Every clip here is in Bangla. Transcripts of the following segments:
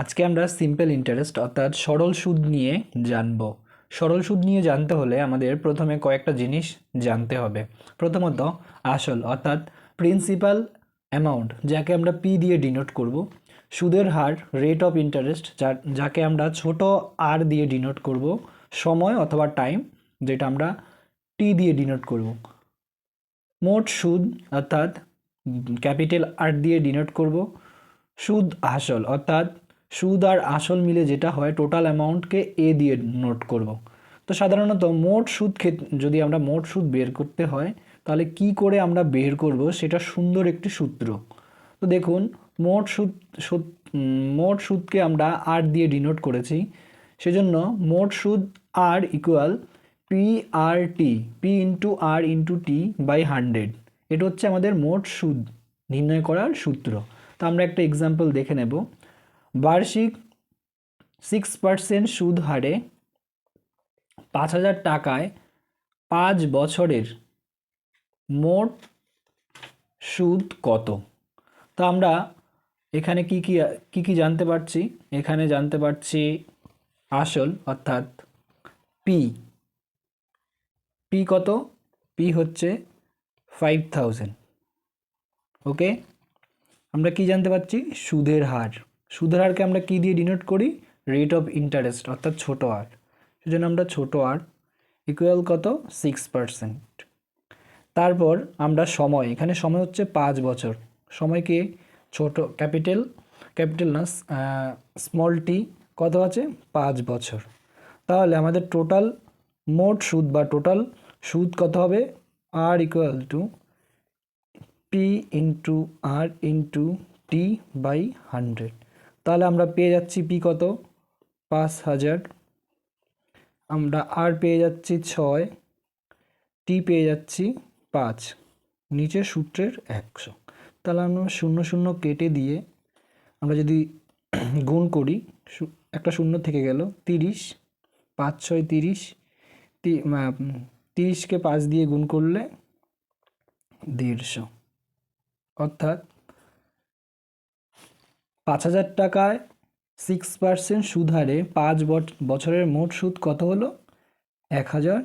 আজকে আমরা সিম্পল ইন্টারেস্ট অর্থাৎ সরল সুদ নিয়ে জানব। সরল সুদ নিয়ে জানতে হলে আমাদের প্রথমে কয়েকটা জিনিস জানতে হবে। প্রথমত, আসল, অর্থাৎ প্রিন্সিপাল অ্যামাউন্ট যাকে আমরা পি দিয়ে ডিনোট করব। সুদের হার রেট অফ ইন্টারেস্ট যাকে আমরা ছোট আর দিয়ে ডিনোট করব। সময় অথবা টাইম যেটা আমরা টি দিয়ে ডিনোট করব। মোট সুদ, অর্থাৎ ক্যাপিটাল আর দিয়ে ডিনোট করব। সুদ, আসল, অর্থাৎ সুদ আর আসল মিলে যেটা হয় টোটাল অ্যামাউন্টকে এ দিয়ে নোট করব। তো সাধারণত মোট সুদ যদি আমরা মোট সুদ বের করতে হয়, তাহলে কি করে আমরা বের করব? সেটা সুন্দর একটি সূত্র। তো দেখুন, মোট সুদ সুদ মোট সুদকে আমরা আর দিয়ে ডিনোট করেছি। সেজন্য মোট সুদ আর equal P R T P into R into T by hundred এটা হচ্ছে আমাদের মোট সুদ নির্ণয় করার সূত্র। তো আমরা একটা এক্সাম্পল দেখে নেব। বার্ষিক সিক্স পার্সেন্ট সুদ হারে পাঁচ হাজার টাকায় পাঁচ বছরের মোট সুদ কত? তো আমরা এখানে কি কি কি কি জানতে পারছি? এখানে জানতে পারছি আসল, অর্থাৎ পি পি কত? পি হচ্ছে ফাইভ থাউজেন্ড ওকে আমরা কি জানতে পারছি? সুদের হার। সুদের হারকে আমরা কি দিয়ে ডিনোট করি? রেট অফ ইন্টারেস্ট অর্থাৎ ছোট আর সেজন্য আমরা ছোট আর ইকুয়াল কত? সিক্স পার্সেন্ট তারপর আমরা সময়, এখানে সময় হচ্ছে পাঁচ বছর। সময়কে ছোট ক্যাপিটাল ক্যাপিটাল না স্মল টি কত আছে? পাঁচ বছর। তাহলে আমাদের টোটাল মোট সুদ বা টোটাল সুদ কত হবে? আর equal to P into R into T by hundred তাহলে আমরা পেয়ে যাচ্ছি পি কত? পাঁচ হাজার। আমরা আর পেয়ে যাচ্ছি ছয়। টি পেয়ে যাচ্ছি পাঁচ। নিচের সূত্রের একশো। তাহলে আমরা শূন্য শূন্য কেটে দিয়ে আমরা যদি গুণ করি একটা শূন্য থেকে গেল তিরিশ। পাঁচ, ছয়, তিরিশ। তিরিশকে পাঁচ দিয়ে গুণ করলে দেড়শো। অর্থাৎ পাঁচ হাজার টাকায় সিক্স পার্সেন্ট সুদ হারে পাঁচ বছ- বছরের মোট সুদ কত হলো? এক হাজার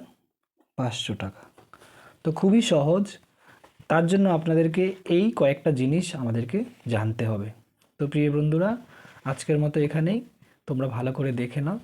পাঁচশো টাকা। তো খুবই সহজ। তার জন্য আপনাদেরকে এই কয়েকটা জিনিস আমাদেরকে জানতে হবে। তো প্রিয় বন্ধুরা, আজকের মতো এখানেই। তোমরা ভালো করে দেখে নাও।